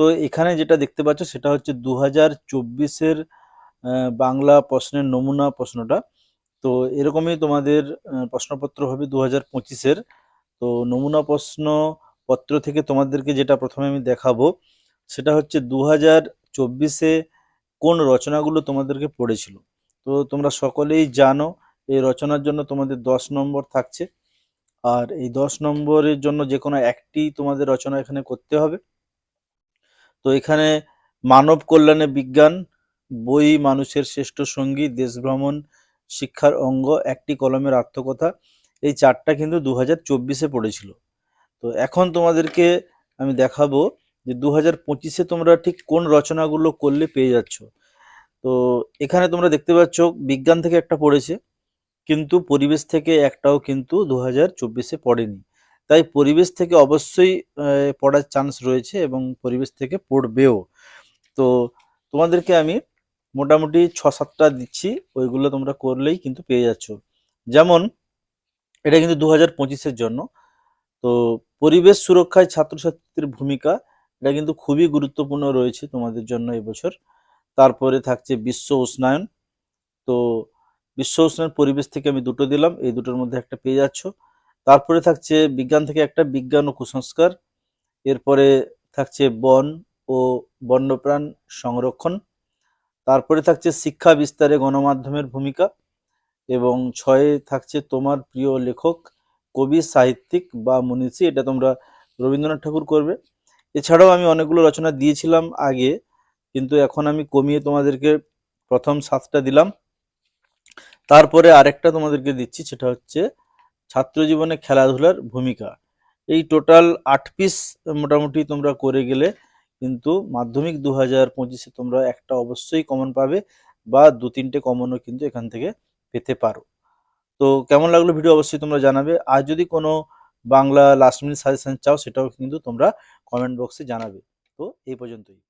তো এখানে যেটা দেখতে পাচ্ছ সেটা হচ্ছে দু হাজার চব্বিশের বাংলা প্রশ্নের নমুনা প্রশ্নটা। তো এরকমই তোমাদের প্রশ্নপত্র হবে দু হাজার পঁচিশের। তো নমুনা প্রশ্ন পত্র থেকে তোমাদেরকে যেটা প্রথমে আমি দেখাবো, সেটা হচ্ছে দু হাজার চব্বিশে কোন রচনাগুলো তোমাদেরকে পড়েছিল। তো তোমরা সকলেই জানো, এই রচনার জন্য তোমাদের দশ নম্বর থাকছে। আর এই দশ নম্বরের জন্য যে কোনো একটি তোমাদের রচনা এখানে করতে হবে। তো এখানে মানব কল্যাণে বিজ্ঞান, বই, মানুষের শ্রেষ্ঠ সঙ্গী, দেশ ভ্রমণ, শিক্ষার অঙ্গ, একটি কলমের আত্মকথা, এই চারটা কিন্তু দু হাজার চব্বিশে পড়েছিল। তো এখন তোমাদেরকে আমি দেখাবো যে দু হাজার পঁচিশে তোমরা ঠিক কোন রচনাগুলো করলে পেয়ে যাচ্ছ। তো এখানে তোমরা দেখতে পাচ্ছ, বিজ্ঞান থেকে একটা পড়েছে, কিন্তু পরিবেশ থেকে একটাও কিন্তু দু হাজার চব্বিশে পড়েনি। তাই পরিবেশ থেকে অবশ্যই পড়ার চান্স রয়েছে এবং পরিবেশ থেকে পড়বেও। তো তোমাদেরকে আমি মোটামুটি ছ সাতটা দিচ্ছি, ওইগুলো তোমরা করলেই কিন্তু পেয়ে যাচ্ছ। যেমন, এটা কিন্তু দু হাজার পঁচিশের জন্য। তো পরিবেশ সুরক্ষায় ছাত্রছাত্রীদের ভূমিকা, এটা কিন্তু খুবই গুরুত্বপূর্ণ রয়েছে তোমাদের জন্য এবছর। তারপরে থাকছে বিশ্ব উষ্ণায়ন। তো বিশ্ব উষ্ণায়ন পরিবেশ থেকে আমি দুটো দিলাম, এই দুটোর মধ্যে একটা পেয়ে যাচ্ছ। তারপরে থাকছে বিজ্ঞান থেকে একটা বিজ্ঞান ও কুসংস্কার, এরপরে থাকছে বন ও বন্যপ্রাণ সংরক্ষণ, তারপরে থাকছে শিক্ষা বিস্তারে গণমাধ্যমের ভূমিকা এবং ছয়ে থাকছে তোমার প্রিয় লেখক, কবি, সাহিত্যিক বা মনীষী, এটা তোমরা রবীন্দ্রনাথ ঠাকুর করবে। এছাড়াও আমি অনেকগুলো রচনা দিয়েছিলাম আগে, কিন্তু এখন আমি কমিয়ে তোমাদেরকে প্রথম সাতটা দিলাম। তারপরে আরেকটা তোমাদেরকে দিচ্ছি, সেটা হচ্ছে ছাত্র জীবনে খেলাধুলার ভূমিকা। এই টোটাল আট পিস মোটামুটি তোমরা করে গেলে কিন্তু মাধ্যমিক দু হাজার পঁচিশে তোমরা একটা অবশ্যই কমন পাবে বা দু তিনটে কমনও কিন্তু এখান থেকে পেতে পারো। তো কেমন লাগল ভিডিও অবশ্যই তোমরা জানাবে। আর যদি কোনো বাংলা লাস্ট মিনিট সাজেশন চাও সেটাও কিন্তু তোমরা কমেন্ট বক্সে জানাবে। তো এই পর্যন্তই।